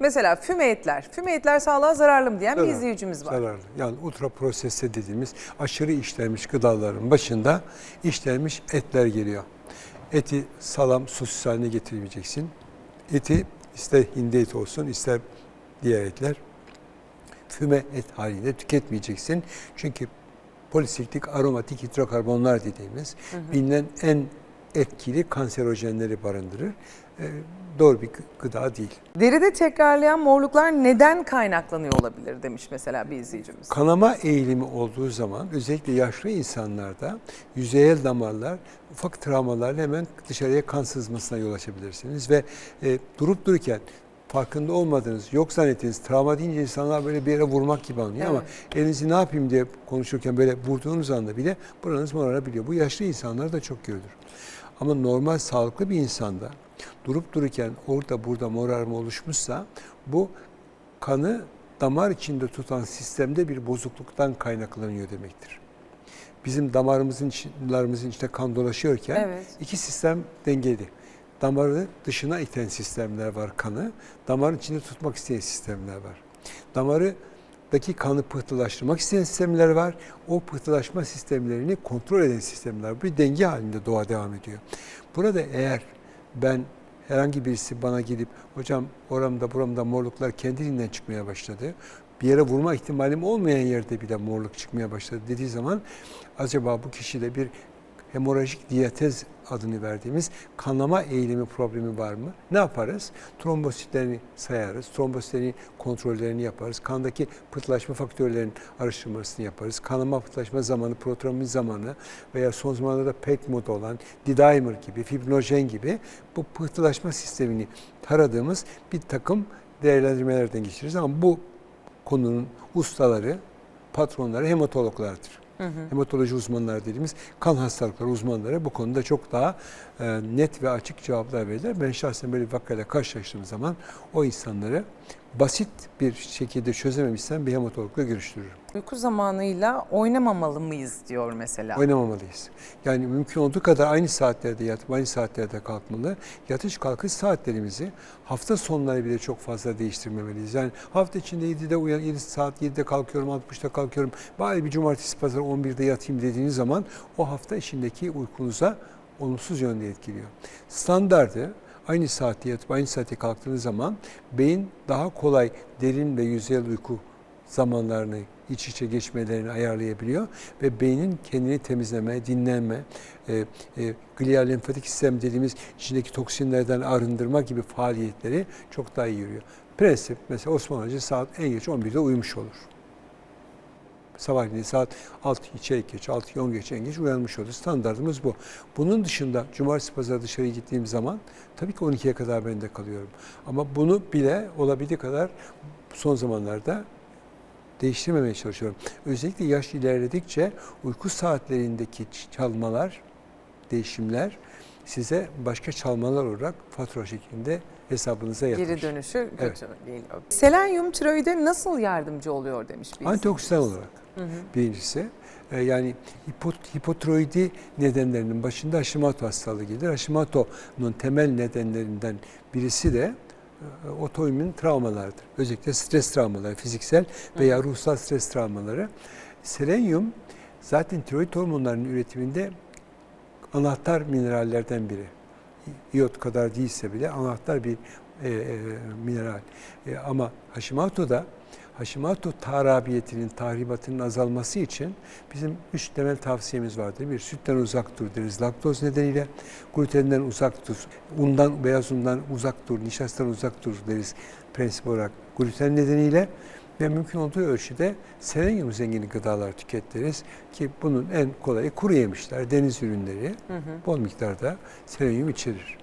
Mesela füme etler. Füme etler sağlığa zararlı mı diyen bir Zararlı, izleyicimiz var. Zararlı. Yani ultra prosesli dediğimiz aşırı işlenmiş gıdaların başında işlenmiş etler geliyor. Eti salam, sosis haline getirmeyeceksin. Eti ister hindi eti olsun ister diğer etler füme et halinde tüketmeyeceksin. Çünkü polisiklik aromatik hidrokarbonlar dediğimiz bilinen en etkili kanserojenleri barındırır. Ee, doğru bir gıda değil. Deride tekrarlayan morluklar neden kaynaklanıyor olabilir demiş mesela bir izleyicimiz. Kanama eğilimi olduğu zaman özellikle yaşlı insanlarda yüzeyel damarlar ufak travmalarla hemen dışarıya kan sızmasına yol açabilirsiniz ve e, durup dururken farkında olmadığınız, yok zannettiğiniz travma deyince insanlar böyle bir yere vurmak gibi anlıyor ama elinizi ne yapayım diye konuşurken böyle vurduğunuz anda bile buranız morarabiliyor. Bu yaşlı insanlar da çok görülür. Ama normal sağlıklı bir insanda durup dururken orada burada morarma oluşmuşsa bu kanı damar içinde tutan sistemde bir bozukluktan kaynaklanıyor demektir. Bizim damarımızın içinde kan dolaşıyorken Evet. iki sistem dengeli. Damarı dışına iten sistemler var kanı, damarın içinde tutmak isteyen sistemler var. Damarıdaki kanı pıhtılaştırmak isteyen sistemler var. O pıhtılaşma sistemlerini kontrol eden sistemler. Bir denge halinde doğa devam ediyor. Burada eğer ben herhangi birisi bana gelip hocam oramda buramda morluklar kendiliğinden çıkmaya başladı. Bir yere vurma ihtimalim olmayan yerde bile morluk çıkmaya başladı dediği zaman acaba bu kişide bir hemorajik diyatez adını verdiğimiz kanama eğilimi problemi var mı? Ne yaparız? Trombositlerini sayarız. Trombositlerin kontrollerini yaparız. Kandaki pıhtılaşma faktörlerinin araştırmasını yaparız. Kanama pıhtılaşma zamanı, protrombin zamanı veya son zamanlarda PET modu olan didimer gibi, fibrinojen gibi bu pıhtılaşma sistemini taradığımız bir takım değerlendirmelerden geçiririz. Ama bu konunun ustaları, patronları hematologlardır. Hematoloji uzmanları dediğimiz kan hastalıkları uzmanları bu konuda çok daha e, net ve açık cevaplar verirler. Ben şahsen böyle bir vakayla karşılaştığım zaman o insanları basit bir şekilde çözememişsem bir hematologla görüştürürüm. Uyku zamanıyla oynamamalı mıyız diyor mesela. Oynamamalıyız. Yani mümkün olduğu kadar aynı saatlerde yatıp aynı saatlerde kalkmalı. Yatış kalkış saatlerimizi hafta sonları bile çok fazla değiştirmemeliyiz. Yani hafta içinde 7'de uyan, 7 saat 7'de kalkıyorum, 60'da kalkıyorum. Bari bir cumartesi pazar 11'de yatayım dediğiniz zaman o hafta içindeki uykunuza olumsuz yönde etkiliyor. Standardı aynı saatte yatıp aynı saatte kalktığınız zaman beyin daha kolay derin ve yüzeyel uyku zamanlarını iç içe geçmelerini ayarlayabiliyor ve beynin kendini temizleme, dinlenme, e, e, glial lenfatik sistem dediğimiz içindeki toksinlerden arındırma gibi faaliyetleri çok daha iyi yürüyor. Prensip mesela Osman saat en geç 11'de uyumuş olur. Sabahleyin saat 6 çeyrek geç, 6 10 geç en geç uyanmış olur. Standartımız bu. Bunun dışında cumartesi pazar dışarı gittiğim zaman tabii ki 12'ye kadar ben de kalıyorum. Ama bunu bile olabildiği kadar son zamanlarda değiştirmemeye çalışıyorum. Özellikle yaş ilerledikçe uyku saatlerindeki çalmalar, değişimler size başka çalmalar olarak fatura şeklinde hesabınıza yatır. Geri dönüşü kötü Evet. değil. Selenyum tiroide nasıl yardımcı oluyor demiş bir Antioksidan olarak birincisi. e, Yani hipot, hipotiroidi nedenlerinin başında Hashimoto hastalığı gelir. Hashimoto'nun temel nedenlerinden birisi de e, otoimmün travmalardır. Özellikle stres travmaları, fiziksel veya ruhsal stres travmaları. Selenyum zaten tiroid hormonlarının üretiminde anahtar minerallerden biri. İyot kadar değilse bile anahtar bir e, e, mineral. E, ama Hashimoto'da Hashimoto tarabiyetinin, tahribatının azalması için bizim üç temel tavsiyemiz vardır. Bir, sütten uzak dur deriz laktoz nedeniyle. Glutenden uzak dur, undan, beyaz undan uzak dur, nişastadan uzak dur deriz prensip olarak gluten nedeniyle. Ve mümkün olduğu ölçüde selenyum zengini gıdalar tüketleriz ki bunun en kolayı kuru yemişler, deniz ürünleri bol miktarda selenyum içerir.